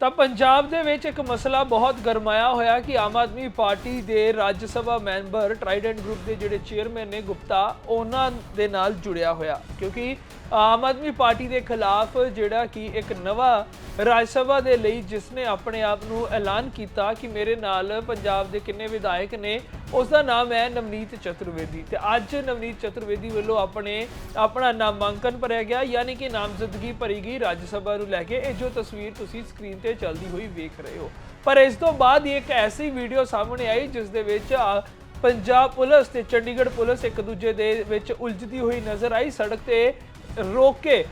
ਤਾਂ ਪੰਜਾਬ ਦੇ ਵਿੱਚ ਇੱਕ ਮਸਲਾ ਬਹੁਤ ਗਰਮਾਇਆ ਹੋਇਆ ਕਿ ਆਮ ਆਦਮੀ ਪਾਰਟੀ ਦੇ Rajya Sabha member Trident group ਦੇ ਜਿਹੜੇ ਚੇਅਰਮੈਨ ਨੇ ਗੁਪਤਾ, ਉਹਨਾਂ ਦੇ ਨਾਲ ਜੁੜਿਆ ਹੋਇਆ। ਕਿਉਂਕਿ ਆਮ ਆਦਮੀ ਪਾਰਟੀ ਦੇ ਖਿਲਾਫ ਜਿਹੜਾ ਕਿ ਇੱਕ ਨਵਾਂ ਰਾਜ ਸਭਾ ਦੇ ਲਈ ਜਿਸ ਨੇ ਆਪਣੇ ਆਪ ਨੂੰ ਐਲਾਨ ਕੀਤਾ ਕਿ ਮੇਰੇ ਨਾਲ ਪੰਜਾਬ ਦੇ ਕਿੰਨੇ ਵਿਧਾਇਕ ਨੇ ਉਸ ਦਾ ਨਾਮ ਹੈ ਨਵਨੀਤ ਚਤੁਰਵੇਦੀ ਤੇ ਅੱਜ ਨਵਨੀਤ ਚਤੁਰਵੇਦੀ ਵੱਲੋਂ ਆਪਣੇ, ਆਪਣਾ ਨਾਮਾਂਕਨ ਭਰਿਆ ਗਿਆ, ਯਾਨੀ ਕਿ ਨਾਮਜ਼ਦਗੀ ਭਰੀ ਗਈ ਰਾਜ ਸਭਾ ਨੂੰ ਲੈ ਕੇ। ਇਹ ਜੋ ਤਸਵੀਰ ਤੁਸੀਂ ਸਕਰੀਨ ਤੇ ਚੱਲਦੀ ਹੋਈ ਵੇਖ ਰਹੇ ਹੋ। ਪਰ ਇਸ ਤੋਂ ਬਾਅਦ ਹੀ ਇੱਕ ਐਸੀ ਵੀਡੀਓ ਸਾਹਮਣੇ ਆਈ, ਜਿਸ ਦੇ ਵਿੱਚ ਪੰਜਾਬ ਪੁਲਿਸ ਤੇ ਚੰਡੀਗੜ੍ਹ ਪੁਲਿਸ ਇੱਕ ਦੂਜੇ ਦੇ ਵਿੱਚ ਉਲਝਦੀ ਹੋਈ ਨਜ਼ਰ ਆਈ। ਸੜਕ ਤੇ ਰੋਕ ਕੇ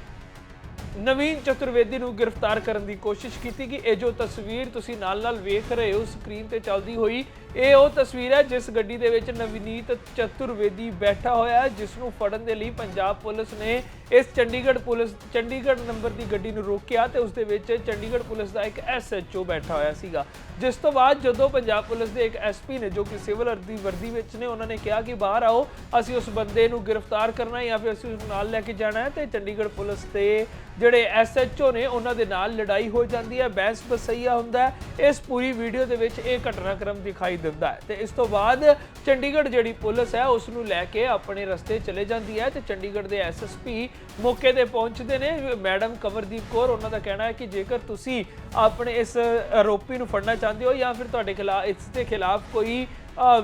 ਨਵੀਨ ਚਤੁਰਵੇਦੀ ਨੂੰ ਗ੍ਰਿਫਤਾਰ ਕਰਨ ਦੀ ਕੋਸ਼ਿਸ਼ ਕੀਤੀ ਕਿ ਇਹ ਜੋ ਤਸਵੀਰ ਤੁਸੀਂ ਨਾਲ-ਨਾਲ ਵੇਖ ਰਹੇ ਹੋ, ਸਕਰੀਨ ਤੇ ਚੱਲਦੀ ਹੋਈ, ਇਹ ਉਹ ਤਸਵੀਰ ਹੈ ਜਿਸ ਗੱਡੀ ਦੇ ਵਿੱਚ ਨਵਨੀਤ ਚਤੁਰਵੇਦੀ ਬੈਠਾ ਹੋਇਆ ਹੈ, ਜਿਸ ਨੂੰ ਫੜਨ ਦੇ ਲਈ ਪੰਜਾਬ ਪੁਲਿਸ ਨੇ ਇਸ ਚੰਡੀਗੜ੍ਹ ਪੁਲਿਸ, ਚੰਡੀਗੜ੍ਹ ਨੰਬਰ ਦੀ ਗੱਡੀ ਨੂੰ ਰੋਕਿਆ ਤੇ ਉਸ ਦੇ ਵਿੱਚ ਚੰਡੀਗੜ੍ਹ ਪੁਲਿਸ ਦਾ ਇੱਕ ਐਸਐਚਓ ਬੈਠਾ ਹੋਇਆ ਸੀਗਾ। ਜਿਸ ਤੋਂ ਬਾਅਦ ਜਦੋਂ ਪੰਜਾਬ ਪੁਲਿਸ ਦੇ ਇੱਕ ਐਸਪੀ ਨੇ, ਜੋ ਕਿ ਸਿਵਲ ਅਰਦੀ ਵਰਦੀ ਵਿੱਚ ਨੇ, ਉਹਨਾਂ ਨੇ ਕਿਹਾ ਕਿ ਬਾਹਰ ਆਓ, ਅਸੀਂ ਉਸ ਬੰਦੇ ਨੂੰ ਗ੍ਰਿਫਤਾਰ ਕਰਨਾ ਹੈ ਜਾਂ ਫਿਰ ਅਸੀਂ ਉਸ ਨੂੰ ਨਾਲ ਲੈ ਕੇ ਜਾਣਾ ਹੈ ਤੇ ਚੰਡੀਗੜ੍ਹ ਪੁਲਿਸ ਦੇ ਜਿਹੜੇ ਐਸਐਚਓ ਨੇ, ਉਹਨਾਂ ਦੇ ਨਾਲ ਲੜਾਈ ਹੋ ਜਾਂਦੀ ਹੈ, ਬਹਿਸ ਬਸਈਆ ਹੁੰਦਾ ਹੈ। ਇਸ ਪੂਰੀ ਵੀਡੀਓ ਦੇ ਵਿੱਚ ਇਹ ਘਟਨਾਕ੍ਰਮ ਦਿਖਾਈ ਦਿੰਦਾ ਹੈ ਤੇ ਇਸ ਤੋਂ ਬਾਅਦ ਚੰਡੀਗੜ੍ਹ ਜਿਹੜੀ ਪੁਲਿਸ ਹੈ, ਉਸ ਨੂੰ ਲੈ ਕੇ ਆਪਣੇ ਰਸਤੇ ਚਲੇ ਜਾਂਦੀ ਹੈ ਤੇ ਚੰਡੀਗੜ੍ਹ ਦੇ ਐਸਐਸਪੀ ਮੌਕੇ ਤੇ ਪਹੁੰਚਦੇ ਨੇ। ਮੈਡਮ ਕਮਰਦੀਪ ਕੌਰ, ਉਹਨਾਂ ਦਾ ਕਹਿਣਾ ਹੈ ਕਿ ਜੇਕਰ ਤੁਸੀਂ ਆਪਣੇ ਇਸ ਆਰੋਪੀ ਨੂੰ ਫੜਨਾ ਚਾਹੁੰਦੇ ਹੋ ਜਾਂ ਫਿਰ ਤੁਹਾਡੇ ਖਿਲਾਫ ਇਸ ਦੇ ਖਿਲਾਫ ਕੋਈ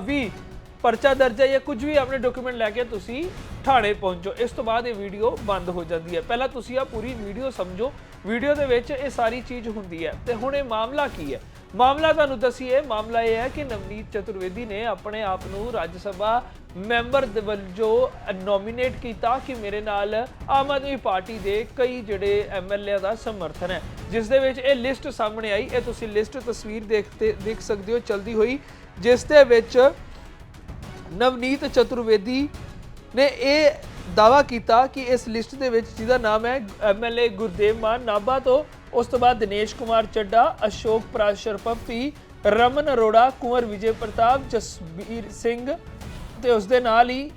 ਵੀ ਪਰਚਾ ਦਰਜ ਹੈ ਜਾਂ ਕੁਝ ਵੀ ਆਪਣੇ ਡਾਕੂਮੈਂਟ ਲੈ ਕੇ ਤੁਸੀਂ ਥਾਣੇ ਪਹੁੰਚੋ। ਇਸ ਤੋਂ ਬਾਅਦ ਇਹ ਵੀਡੀਓ ਬੰਦ ਹੋ ਜਾਂਦੀ ਹੈ। ਪਹਿਲਾਂ ਤੁਸੀਂ ਆ ਪੂਰੀ ਵੀਡੀਓ ਸਮਝੋ। ਵੀਡੀਓ ਦੇ ਵਿੱਚ ਇਹ ਸਾਰੀ ਚੀਜ਼ ਹੁੰਦੀ ਹੈ। ਤੇ ਹੁਣ ਇਹ ਮਾਮਲਾ ਕੀ ਹੈ? ਮਾਮਲਾ ਤੁਹਾਨੂੰ ਦਸੀਏ, ਮਾਮਲਾ ਇਹ ਹੈ ਕਿ ਨਵਨੀਤ ਚਤੁਰਵੇਦੀ ਨੇ ਆਪਣੇ ਆਪ ਨੂੰ ਰਾਜ ਸਭਾ ਮੈਂਬਰ ਦੇ ਵਜੋਂ ਨੋਮੀਨੇਟ ਕੀਤਾ ਕਿ ਮੇਰੇ ਨਾਲ ਆਮ ਆਦਮੀ ਪਾਰਟੀ ਦੇ ਕਈ ਜਿਹੜੇ ਐਮਐਲਏ ਦਾ ਸਮਰਥਨ ਹੈ। ਜਿਸ ਦੇ ਵਿੱਚ ਇਹ ਲਿਸਟ ਸਾਹਮਣੇ ਆਈ। ਇਹ ਤੁਸੀਂ ਲਿਸਟ ਤਸਵੀਰ ਦੇਖਤੇ, ਦੇਖ ਸਕਦੇ ਹੋ, ਚਲਦੀ ਹੋਈ। ਜਿਸ ਦੇ ਵਿੱਚ ਨਵਨੀਤ ਚਤੁਰਵੇਦੀ ਨੇ ਇਹ ਦਾਵਾ ਕੀਤਾ ਕਿ ਇਸ ਲਿਸਟ ਦੇ ਵਿੱਚ ਜਿਹਦਾ ਨਾਮ ਹੈ ਐਮਐਲਏ ਗੁਰਦੇਵ ਮਾਨ ਨਾਭਾ ਤੋਂ ਉਸ ਤੋਂ ਬਾਅਦ ਦਿਨੇਸ਼ ਕੁਮਾਰ ਚੱਡਾ ਅਸ਼ੋਕ ਪ੍ਰਾਸ਼ਰ ਰਮਨ ਅਰੋੜਾ ਕੁੰਵਰ ਵਿਜੇ ਪ੍ਰਤਾਪ ਜਸਬੀਰ ਸਿੰਘ ਤੇ ਉਸ ਦੇ ਨਾਲ ਹੀ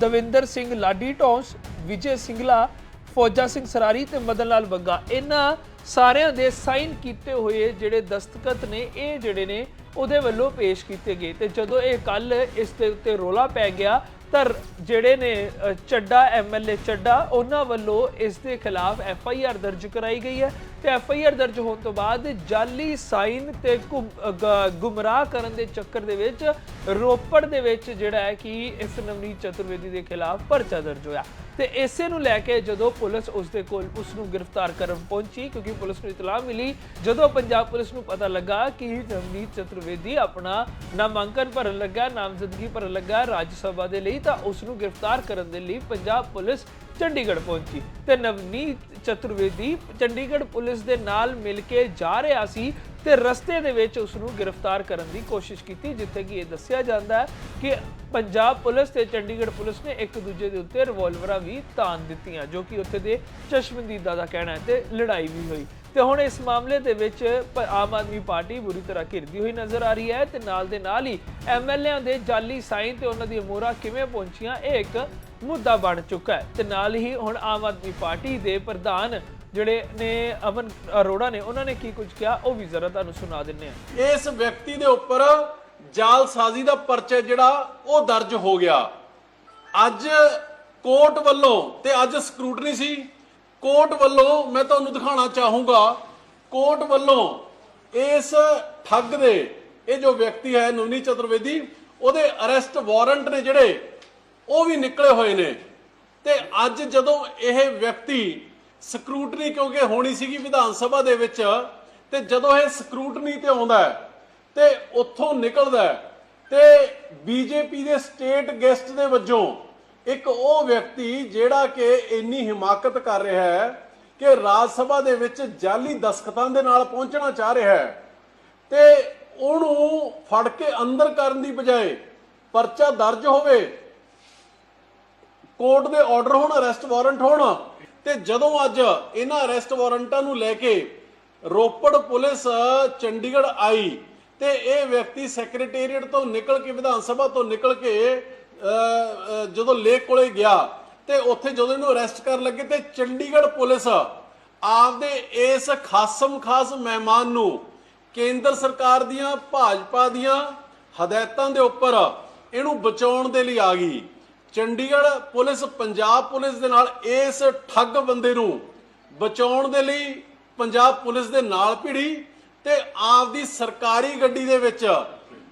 ਦਵਿੰਦਰ ਸਿੰਘ ਲਾਡੀ ਟੌਂਸ ਵਿਜੇ ਸਿੰਗਲਾ ਫੌਜਾ ਸਿੰਘ ਸਰਾਰੀ ਤੇ ਮਦਨ ਲਾਲ ਬੱਗਾ। ਇਹਨਾਂ ਸਾਰਿਆਂ ਦੇ ਸਾਈਨ ਕੀਤੇ ਹੋਏ ਜਿਹੜੇ ਦਸਤਖਤ ਨੇ ਇਹ ਜਿਹੜੇ ਨੇ ਉਹਦੇ ਵੱਲੋਂ ਪੇਸ਼ ਕੀਤੇ ਗਏ। ਤੇ ਜਦੋਂ ਇਹ ਕੱਲ ਇਸ ਦੇ ਉੱਤੇ ਰੋਲਾ ਪੈ ਗਿਆ ਤਾਂ ਜਿਹੜੇ ਨੇ ਅ, ਚੱਡਾ ਐਮਐਲਏ ਚੱਡਾ ਉਹਨਾਂ ਵੱਲੋਂ ਇਸ ਦੇ ਖਿਲਾਫ ਐਫ ਆਈ ਆਰ ਦਰਜ ਕਰਾਈ ਗਈ ਹੈ। ਤੇ ਐਫ ਆਈ ਆਰ ਦਰਜ ਹੋਣ ਤੋਂ ਬਾਅਦ ਜਾਲੀ ਸਾਈਨ ਤੇ ਗੁੰਮ- ਗੁੰਮਰਾਹ ਕਰਨ ਦੇ ਚੱਕਰ ਦੇ ਵਿੱਚ, ਰੋਪੜ ਦੇ ਵਿੱਚ ਜਿਹੜਾ ਹੈ ਕਿ ਇਸ ਨਵਨੀਤ ਚਤੁਰਵੇਦੀ ਦੇ ਖਿਲਾਫ ਪਰਚਾ ਦਰਜ ਹੋਇਆ। ਤੇ ਇਸੇ ਨੂੰ ਲੈ ਕੇ ਜਦੋਂ ਪੁਲਿਸ ਉਸ ਦੇ ਕੋਲ ਉਸ ਨੂੰ ਗ੍ਰਿਫਤਾਰ ਕਰਨ ਪਹੁੰਚੀ, ਕਿਉਂਕਿ ਪੁਲਿਸ ਨੂੰ ਇਤਲਾਹ ਮਿਲੀ, ਜਦੋਂ ਪੰਜਾਬ ਪੁਲਿਸ ਨੂੰ ਪਤਾ ਲੱਗਾ ਕਿ ਨਵਨੀਤ ਚਤੁਰਵੇਦੀ ਆਪਣਾ ਨਾਮਾਂਕਨ ਭਰਨ ਲੱਗਾ, ਨਾਮਜ਼ਦਗੀ ਭਰਨ ਲੱਗਾ ਰਾਜ ਸਭਾ ਦੇ ਲਈ, ਤਾਂ ਉਸ ਨੂੰ ਗ੍ਰਿਫਤਾਰ ਕਰਨ ਦੇ ਲਈ ਪੰਜਾਬ ਪੁਲਿਸ ਚੰਡੀਗੜ੍ਹ ਪਹੁੰਚੀ ਤੇ ਨਵਨੀਤ ਚਤੁਰਵੇਦੀ ਚੰਡੀਗੜ੍ਹ ਪੁਲਿਸ ਦੇ ਨਾਲ ਮਿਲ ਕੇ ਜਾ ਰਿਹਾ ਸੀ ਤੇ ਰਸਤੇ ਦੇ ਵਿੱਚ ਉਸ ਨੂੰ ਗ੍ਰਿਫਤਾਰ ਕਰਨ ਦੀ ਕੋਸ਼ਿਸ਼ ਕੀਤੀ, ਜਿੱਥੇ ਕਿ ਇਹ ਦੱਸਿਆ ਜਾਂਦਾ ਹੈ ਕਿ ਪੰਜਾਬ ਪੁਲਿਸ ਤੇ ਚੰਡੀਗੜ੍ਹ ਪੁਲਿਸ ਨੇ ਇੱਕ ਦੂਜੇ ਦੇ ਉੱਤੇ ਰਿਵਾਲਵਰਾਂ ਵੀ ਤਾਨ ਦਿੱਤੀਆਂ, ਜੋ ਕਿ ਉੱਥੇ ਦੇ ਚਸ਼ਮਦੀਦਾ ਦਾ ਕਹਿਣਾ ਹੈ ਤੇ ਲੜਾਈ ਵੀ ਹੋਈ। ਤੇ ਹੁਣ ਇਸ ਮਾਮਲੇ ਦੇ ਵਿੱਚ ਆਮ ਆਦਮੀ ਪਾਰਟੀ ਬੁਰੀ ਤਰ੍ਹਾਂ ਘਿਰਦੀ ਹੋਈ ਨਜ਼ਰ ਆ ਰਹੀ ਹੈ ਤੇ ਨਾਲ ਦੇ ਨਾਲ ਹੀ ਐਮਐਲਏਆਂ ਦੇ ਜਾਲੀ ਸਾਈਨ ਤੇ ਉਹਨਾਂ ਦੀਆਂ ਮੋਹਰਾਂ ਕਿਵੇਂ ਪਹੁੰਚੀਆਂ, ਇਹ ਇੱਕ ਮੁੱਦਾ ਬਣ ਚੁੱਕਾ ਹੈ। ਤੇ ਨਾਲ ਹੀ ਹੁਣ ਆਮ ਆਦਮੀ ਪਾਰਟੀ ਦੇ ਪ੍ਰਧਾਨ ਜਿਹੜੇ ਨੇ ਅਮਨ ਅਰੋੜਾ ਨੇ, ਉਹਨਾਂ ਨੇ ਕੀ ਕੁਝ ਕਿਹਾ, ਉਹ ਵੀ ਜ਼ਰਾ ਤੁਹਾਨੂੰ ਸੁਣਾ ਦਿੰਨੇ ਆ ਇਸ ਵਿਅਕਤੀ ਦੇ ਉੱਪਰ ਜਾਲਸਾਜ਼ੀ ਦਾ ਪਰਚਾ ਜਿਹੜਾ, ਉਹ ਦਰਜ ਹੋ ਗਿਆ। ਅੱਜ ਕੋਰਟ ਵੱਲੋਂ ਤੇ ਅੱਜ ਸਕਰੂਟਨੀ ਸੀ। ਕੋਰਟ ਵੱਲੋਂ ਮੈਂ ਤੁਹਾਨੂੰ ਦਿਖਾਉਣਾ ਚਾਹੂੰਗਾ, ਕੋਰਟ ਵੱਲੋਂ ਇਸ ਠੱਗ ਦੇ, ਇਹ ਜੋ ਵਿਅਕਤੀ ਹੈ ਨਵਨੀ ਚਤੁਰਵੇਦੀ, ਉਹਦੇ ਅਰੈਸਟ ਵਾਰੰਟ ਨੇ ਜਿਹੜੇ, ਉਹ ਵੀ ਨਿਕਲੇ ਹੋਏ ਨੇ। ਤੇ ਅੱਜ ਜਦੋਂ ਇਹ ਵਿਅਕਤੀ ਸਕਰੂਟਨੀ ਕਿਉਂਕਿ ਹੋਣੀ ਸੀਗੀ ਵਿਧਾਨ ਸਭਾ ਦੇ ਵਿੱਚ, ਤੇ ਜਦੋਂ ਇਹ ਸਕਰੂਟਨੀ ਤੇ ਆਉਂਦਾ ਹੈ, ਤੇ ਉੱਥੋਂ ਨਿਕਲਦਾ ਹੈ, ਤੇ ਬੀਜੇਪੀ ਦੇ ਸਟੇਟ ਗੈਸਟ ਦੇ ਵਜੋਂ ਇੱਕ ਉਹ ਵਿਅਕਤੀ ਜਿਹੜਾ ਕਿ ਇੰਨੀ ਹਿਮਾਕਤ ਕਰ ਰਿਹਾ ਹੈ ਕਿ ਰਾਜ ਸਭਾ ਦੇ ਵਿੱਚ ਜਾਲੀ ਦਸਖਤਾਂ ਦੇ ਨਾਲ ਪਹੁੰਚਣਾ ਚਾਹ ਰਿਹਾ ਹੈ ਤੇ ਉਹਨੂੰ ਫੜ ਕੇ ਅੰਦਰ ਕਰਨ ਦੀ ਬਜਾਏ ਪਰਚਾ ਦਰਜ ਹੋਵੇ, ਕੋਰਟ ਦੇ ਆਰਡਰ ਹੋਣ, ਅਰੈਸਟ ਵਾਰੰਟ ਹੋਣ, ਤੇ ਜਦੋਂ ਅੱਜ ਇਹਨਾਂ ਅਰੈਸਟ ਵਾਰੰਟਾਂ ਨੂੰ ਲੈ ਕੇ ਰੋਪੜ ਪੁਲਿਸ ਚੰਡੀਗੜ੍ਹ ਆਈ ਤੇ ਇਹ ਵਿਅਕਤੀ ਸੈਕਟਰੀਏਟ ਤੋਂ ਨਿਕਲ ਕੇ ਵਿਧਾਨ ਸਭਾ ਤੋਂ ਨਿਕਲ ਕੇ ਜਦੋਂ ਲੇਕ ਕੋਲੇ ਗਿਆ ਤੇ ਉੱਥੇ ਜਦੋਂ ਇਹਨੂੰ ਅਰੈਸਟ ਕਰਨ ਲੱਗੇ ਤੇ ਚੰਡੀਗੜ੍ਹ ਪੁਲਿਸ ਆਪਦੇ ਇਸ ਖਾਸਮ ਖਾਸ ਮਹਿਮਾਨ ਨੂੰ ਕੇਂਦਰ ਸਰਕਾਰ ਦੀਆਂ, ਭਾਜਪਾ ਦੀਆਂ ਹਦਾਇਤਾਂ ਦੇ ਉੱਪਰ ਇਹਨੂੰ ਬਚਾਉਣ ਦੇ ਲਈ ਆ ਗਈ। ਚੰਡੀਗੜ੍ਹ ਪੁਲਿਸ, ਪੰਜਾਬ ਪੁਲਿਸ ਦੇ ਨਾਲ ਇਸ ਠੱਗ ਬੰਦੇ ਨੂੰ ਬਚਾਉਣ ਦੇ ਲਈ ਪੰਜਾਬ ਪੁਲਿਸ ਦੇ ਨਾਲ ਭਿੜੀ ਤੇ ਆਪਦੀ ਸਰਕਾਰੀ ਗੱਡੀ ਦੇ ਵਿੱਚ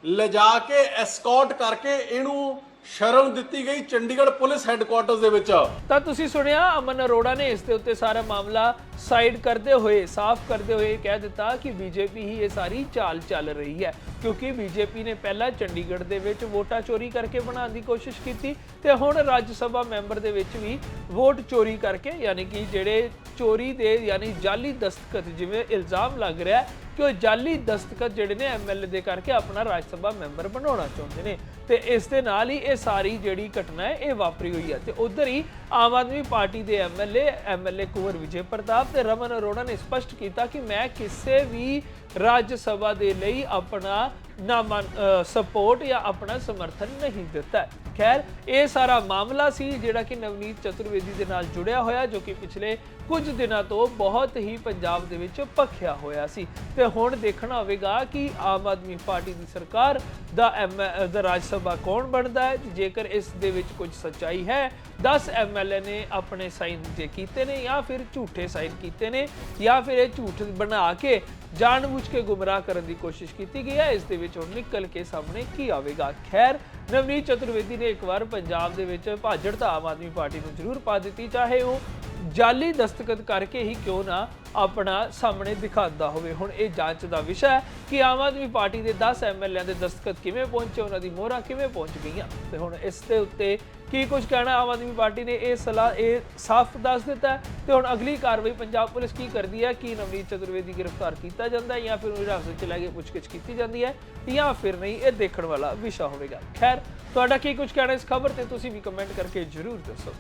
ਲਿਜਾ ਕੇ ਐਸਕੌਰਟ ਕਰਕੇ ਇਹਨੂੰ ਸ਼ਰਮ ਦਿੱਤੀ ਗਈ ਚੰਡੀਗੜ੍ਹ ਪੁਲਿਸ ਹੈੱਡਕੁਆਰਟਰਸ ਦੇ ਵਿੱਚ। ਤਾਂ ਤੁਸੀਂ ਸੁਣਿਆ, ਅਮਨ ਅਰੋੜਾ ਨੇ ਇਸ ਦੇ ਉੱਤੇ ਸਾਰਾ ਮਾਮਲਾ ਸਾਈਡ ਕਰਦੇ ਹੋਏ, ਸਾਫ਼ ਕਰਦੇ ਹੋਏ ਕਹਿ ਦਿੱਤਾ ਕਿ ਬੀਜੇਪੀ ਹੀ ਇਹ ਸਾਰੀ ਚਾਲ ਚੱਲ ਰਹੀ ਹੈ। ਕਿਉਂਕਿ ਬੀਜੇਪੀ ਨੇ ਪਹਿਲਾਂ ਚੰਡੀਗੜ੍ਹ ਦੇ ਵਿੱਚ ਵੋਟਾਂ ਚੋਰੀ ਕਰਕੇ ਬਣਾਉਣ ਦੀ ਕੋਸ਼ਿਸ਼ ਕੀਤੀ ਤੇ ਹੁਣ ਰਾਜ ਸਭਾ ਮੈਂਬਰ ਦੇ ਵਿੱਚ ਵੀ ਵੋਟ ਚੋਰੀ ਕਰਕੇ, ਯਾਨੀ ਕਿ ਜਿਹੜੇ ਚੋਰੀ ਦੇ, ਯਾਨੀ ਜਾਲੀ ਦਸਤਖਤ ਜਿਵੇਂ ਇਲਜ਼ਾਮ ਲੱਗ ਰਿਹਾ ਕਿ ਉਹ ਜਾਲੀ ਦਸਤਖਤ ਜਿਹੜੇ ਨੇ ਐਮਐਲਏ ਦੇ ਕਰਕੇ ਆਪਣਾ ਰਾਜ ਸਭਾ ਮੈਂਬਰ ਬਣਾਉਣਾ ਚਾਹੁੰਦੇ ਨੇ ਤੇ ਇਸ ਦੇ ਨਾਲ ਹੀ ਇਹ ਸਾਰੀ ਜਿਹੜੀ ਘਟਨਾ ਹੈ, ਇਹ ਵਾਪਰੀ ਹੋਈ ਹੈ ਤੇ ਉਧਰ ਹੀ ਆਮ ਆਦਮੀ ਪਾਰਟੀ ਦੇ ਐਮਐਲਏ ਐਮਐਲਏ ਕੁਵਰ ਵਿਜੇ ਪ੍ਰਤਾਪ ਤੇ ਰਮਨ ਅਰੋੜਾ ਨੇ ਸਪਸ਼ਟ ਕੀਤਾ ਕਿ ਮੈਂ ਕਿਸੇ ਵੀ ਰਾਜ ਸਭਾ ਦੇ ਲਈ ਆਪਣਾ ਨਾ ਸਪੋਰਟ ਜਾਂ ਆਪਣਾ ਸਮਰਥਨ ਨਹੀਂ ਦਿੱਤਾ। ਖੈਰ, ਇਹ ਸਾਰਾ ਮਾਮਲਾ ਸੀ ਜਿਹੜਾ ਕਿ ਨਵਨੀਤ ਚਤੁਰਵੇਦੀ ਦੇ ਨਾਲ ਜੁੜਿਆ ਹੋਇਆ, ਜੋ ਕਿ ਪਿਛਲੇ ਕੁਝ ਦਿਨਾਂ ਤੋਂ ਬਹੁਤ ਹੀ ਪੰਜਾਬ ਦੇ ਵਿੱਚ ਭਖਿਆ ਹੋਇਆ ਸੀ। ਤੇ ਹੁਣ ਦੇਖਣਾ ਹੋਵੇਗਾ ਕਿ ਆਮ ਆਦਮੀ ਪਾਰਟੀ ਦੀ ਸਰਕਾਰ ਦਾ ਐਮ ਦਾ ਰਾਜ ਸਭਾ ਕੌਣ ਬਣਦਾ ਹੈ। ਜੇਕਰ ਇਸ ਦੇ ਵਿੱਚ ਕੁਝ ਸੱਚਾਈ ਹੈ 10 ਐਮਐਲਏ ਨੇ ਆਪਣੇ ਸਾਈਨ ਜੇ ਕੀਤੇ ਨੇ ਜਾਂ ਫਿਰ ਝੂਠੇ ਸਾਈਨ ਕੀਤੇ ਨੇ ਜਾਂ ਫਿਰ ਇਹ ਝੂਠ ਬਣਾ ਕੇ ਜਾਣਬੁੱਝ ਕੇ ਗੁੰਮਰਾਹ ਕਰਨ ਦੀ ਕੋਸ਼ਿਸ਼ ਕੀਤੀ ਗਈ ਹੈ। ਇਸ ਦੇ ਵਿੱਚ ਹੁਣ ਨਿਕਲ ਕੇ ਸਾਹਮਣੇ ਕੀ ਆਵੇਗਾ? ਖੈਰ, ਨਵਨੀਤ ਚਤੁਰਵੇਦੀ ਨੇ ਇੱਕ ਵਾਰ ਪੰਜਾਬ ਦੇ ਵਿੱਚ ਭਾਜੜ ਤਾਂ ਆਮ ਆਦਮੀ ਪਾਰਟੀ ਨੂੰ ਜ਼ਰੂਰ ਪਾ ਦਿੱਤੀ, ਚਾਹੇ ਉਹ ਜਾਲੀ ਦਸਤਖਤ ਕਰਕੇ ਹੀ ਕਿਉਂ ਨਾ ਆਪਣਾ ਸਾਹਮਣੇ ਦਿਖਾਉਂਦਾ ਹੋਵੇ। ਹੁਣ ਇਹ ਜਾਂਚ ਦਾ ਵਿਸ਼ਾ ਹੈ ਕਿ ਆਮ ਆਦਮੀ ਪਾਰਟੀ ਦੇ 10 ਐਮਐਲਏ ਦੇ ਦਸਤਖਤ ਕਿਵੇਂ ਪਹੁੰਚੇ, ਉਹਨਾਂ ਦੀ ਮੋਹਰਾਂ ਕਿਵੇਂ ਪਹੁੰਚ ਗਈਆਂ। ਤੇ ਹੁਣ ਇਸ ਦੇ ਉੱਤੇ ਕੀ ਕੁਝ ਕਹਿਣਾ ਆਮ ਆਦਮੀ ਪਾਰਟੀ ਨੇ ਇਹ ਸਲਾਹ, ਇਹ ਸਾਫ਼ ਦੱਸ ਦਿੱਤਾ ਹੈ? ਤੇ ਹੁਣ ਅਗਲੀ ਕਾਰਵਾਈ ਪੰਜਾਬ ਪੁਲਿਸ ਕੀ ਕਰਦੀ ਹੈ? ਕਿ ਨਵਨੀਤ ਚਤੁਰਵੇਦੀ ਗ੍ਰਿਫਤਾਰ ਕੀਤਾ ਜਾਂਦਾ ਹੈ ਜਾਂ ਫਿਰ ਉਹਨੂੰ ਹਿਰਾਸਤ ਚ ਲੈ ਕੇ ਪੁੱਛਗਿੱਛ ਕੀਤੀ ਜਾਂਦੀ ਹੈ ਜਾਂ ਫਿਰ ਨਹੀਂ, ਇਹ ਦੇਖਣ ਵਾਲਾ ਵਿਸ਼ਾ ਹੋਵੇਗਾ। ਖੈਰ, ਤੁਹਾਡਾ ਕੀ ਕੁਝ ਕਹਿਣਾ ਇਸ ਖਬਰ ਤੇ ਤੁਸੀਂ ਵੀ ਕਮੈਂਟ ਕਰਕੇ ਜਰੂਰ ਦੱਸੋ।